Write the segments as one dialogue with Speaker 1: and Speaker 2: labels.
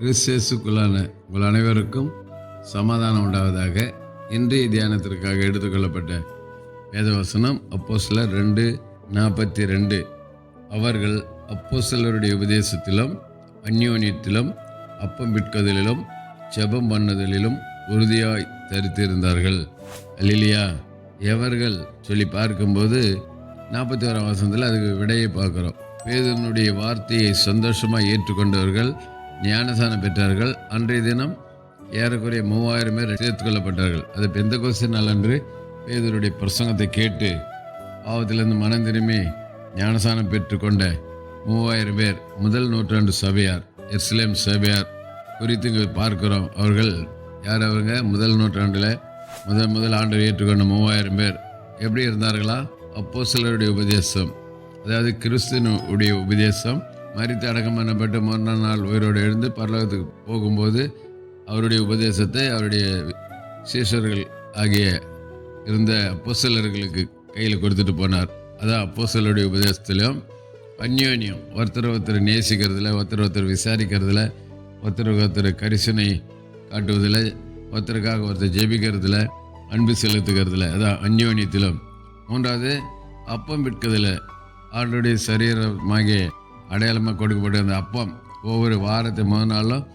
Speaker 1: கிறிஸ்தேசுக்குள்ளான உங்கள் அனைவருக்கும் சமாதானம் உண்டாவதாக இன்றைய தியானத்திற்காக எடுத்துக்கொள்ளப்பட்ட வேதவசனம் அப்போ சிலர் ரெண்டு நாற்பத்தி ரெண்டு அவர்கள் அப்போ சிலருடைய உபதேசத்திலும் அந்யோன்யத்திலும் அப்பம் விற்கதிலும் ஜெபம் பண்ணுதலிலும் உறுதியாய் தரித்திருந்தார்கள். அல்லிலியா. எவர்கள் சொல்லி பார்க்கும்போது நாற்பத்தி ஓராம் வசனத்தில் அதுக்கு விடையை பார்க்குறோம். வேதனுடைய வார்த்தையை சந்தோஷமாக ஏற்றுக்கொண்டவர்கள் ஞானசானம் பெற்றார்கள். அன்றைய தினம் ஏறக்குறைய மூவாயிரம் பேர் சேர்த்துக்கொள்ளப்பட்டார்கள் அது பெந்த கொஸ்து நாள் அன்று பேதருடைய பிரசங்கத்தை கேட்டு பாவத்திலிருந்து மனம் திரும்பி ஞானசானம் பெற்றுக்கொண்ட மூவாயிரம் பேர் முதல் நூற்றாண்டு சபையார் எர்ஸ்லேம் சபையார் குறித்து இங்கே பார்க்கிறோம். அவர்கள் யார் அவங்க முதல் நூற்றாண்டில் முதல் முதல் ஆண்டு ஏற்றுக்கொண்ட மூவாயிரம் பேர். எப்படி இருந்தார்களா? அப்போ சிலருடைய உபதேசம். அதாவது கிறிஸ்தனுடைய உபதேசம். மறித்து அடக்கம் பண்ணப்பட்டு மறுநாள் நாள் உயிரோடு எழுந்து பரலோகத்துக்கு போகும்போது அவருடைய உபதேசத்தை அவருடைய சீஷர்கள் ஆகிய இருந்த அப்போசலர்களுக்கு கையில் கொடுத்துட்டு போனார். அதான் அப்போசலருடைய உபதேசத்திலும் அந்யோன்யம் ஒருத்தர் ஒருத்தர் நேசிக்கிறதுல ஒருத்தர் ஒருத்தர் விசாரிக்கிறதுல ஒருத்தருக்கு ஒருத்தர் கரிசனை காட்டுவதில் ஒருத்தருக்காக ஒருத்தர் ஜெபிக்கிறதுல அன்பு செலுத்துக்கிறதுல அதான் அந்யோன்யத்திலும். மூன்றாவது அப்பம் விற்கிறதுல ஆளுடைய சரீரமாகிய அடையாளமாக கொடுக்கப்பட்ட அந்த அப்பம். ஒவ்வொரு வாரத்தை முதல் நாளும்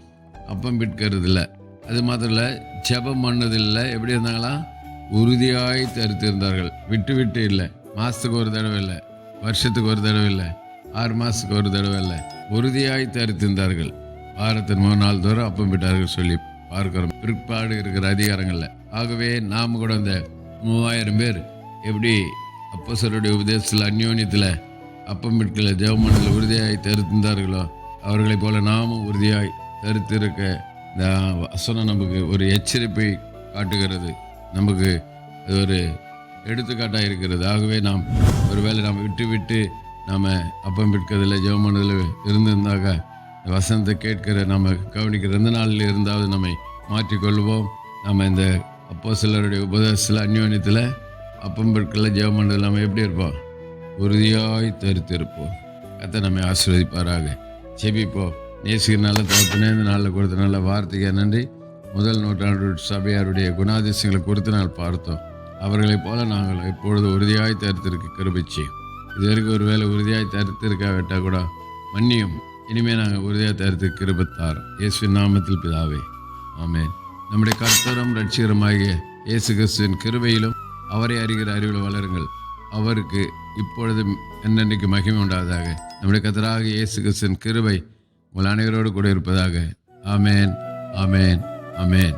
Speaker 1: அப்பம் விற்கிறதில்ல. அது மாத்திரம் இல்லை ஜெபம் பண்ணதில்லை. எப்படி இருந்தாங்களா? உறுதியாய் தருத்திருந்தார்கள். விட்டு விட்டு இல்லை. மாதத்துக்கு ஒரு தடவை இல்லை. வருஷத்துக்கு ஒரு தடவை இல்லை. ஆறு மாதத்துக்கு ஒரு தடவை இல்லை. உறுதியாய் தருத்திருந்தார்கள். வாரத்தின் மூணு நாள் தூரம் அப்பம் விட்டார்கள் சொல்லி பார்க்கிறோம். பிற்பாடு இருக்கிற அதிகாரங்களில். ஆகவே நாம் கூட அந்த மூவாயிரம் பேர் எப்படி அப்போசருடைய உபதேசத்தில் அந்யோன்யத்தில் அப்பம் விற்கல ஜெவமண்டல உறுதியாய் தருத்திருந்தார்களோ? அவர்களைப் போல நாமும் உறுதியாய் தருத்திருக்க இந்த வசனம் நமக்கு ஒரு எச்சரிப்பை காட்டுகிறது. நமக்கு அது ஒரு எடுத்துக்காட்டாக இருக்கிறது. ஆகவே நாம் ஒருவேளை நாம் விட்டு விட்டு நாம் அப்பம் விற்கிறதில் ஜெவமண்டல இருந்திருந்தாக்க வசனத்தை கேட்கிற நம்ம கவனிக்கிற எந்த நாளில் இருந்தாவது நம்மை மாற்றிக்கொள்வோம். நம்ம இந்த அப்போ சிலருடைய உபதேசத்தில் அந்யோன்யத்தில் அப்பம் விற்கல ஜெவமண்டல நம்ம எப்படி இருப்போம்? உறுதியாய் தரித்திருப்போம். கத்தை நம்மை ஆசீர்வதிப்பாராக. செபிப்போம் நல்ல தகப்பனே இந்த நாளில் கொடுத்த நல்ல வார்த்தைக்கு நன்றி. முதல் நூற்றாண்டு சபையாருடைய குணாதிசயங்களை குறித்து நாள் பார்த்தோம். அவர்களைப் போல நாங்கள் இப்பொழுது உறுதியாய் தரித்திருக்க கிருபிச்சு இது வரைக்கும் ஒரு வேளை உறுதியாய் தரித்திருக்காவிட்டா கூட மன்னியும். இனிமேல் நாங்கள் உறுதியாக தரித்து கிருபத்தார் இயேசுவின் நாமத்தில் பிதாவே. ஆமேன். நம்முடைய கர்த்தரும் ரட்சிகரமாகிய இயேசு கிறிஸ்துவின் கிருபையிலும் அவரை அறிகிற அறிவில் வளருங்கள். அவருக்கு இப்பொழுது என்னென்னைக்கு மகிமை உண்டாவதாக? நம்முடைய கத்தராக இயேசு கிறிஸ்துவின் கிருவை உங்கள் அனைவரோடு கூட இருப்பதாக. ஆமேன் ஆமேன் ஆமேன்.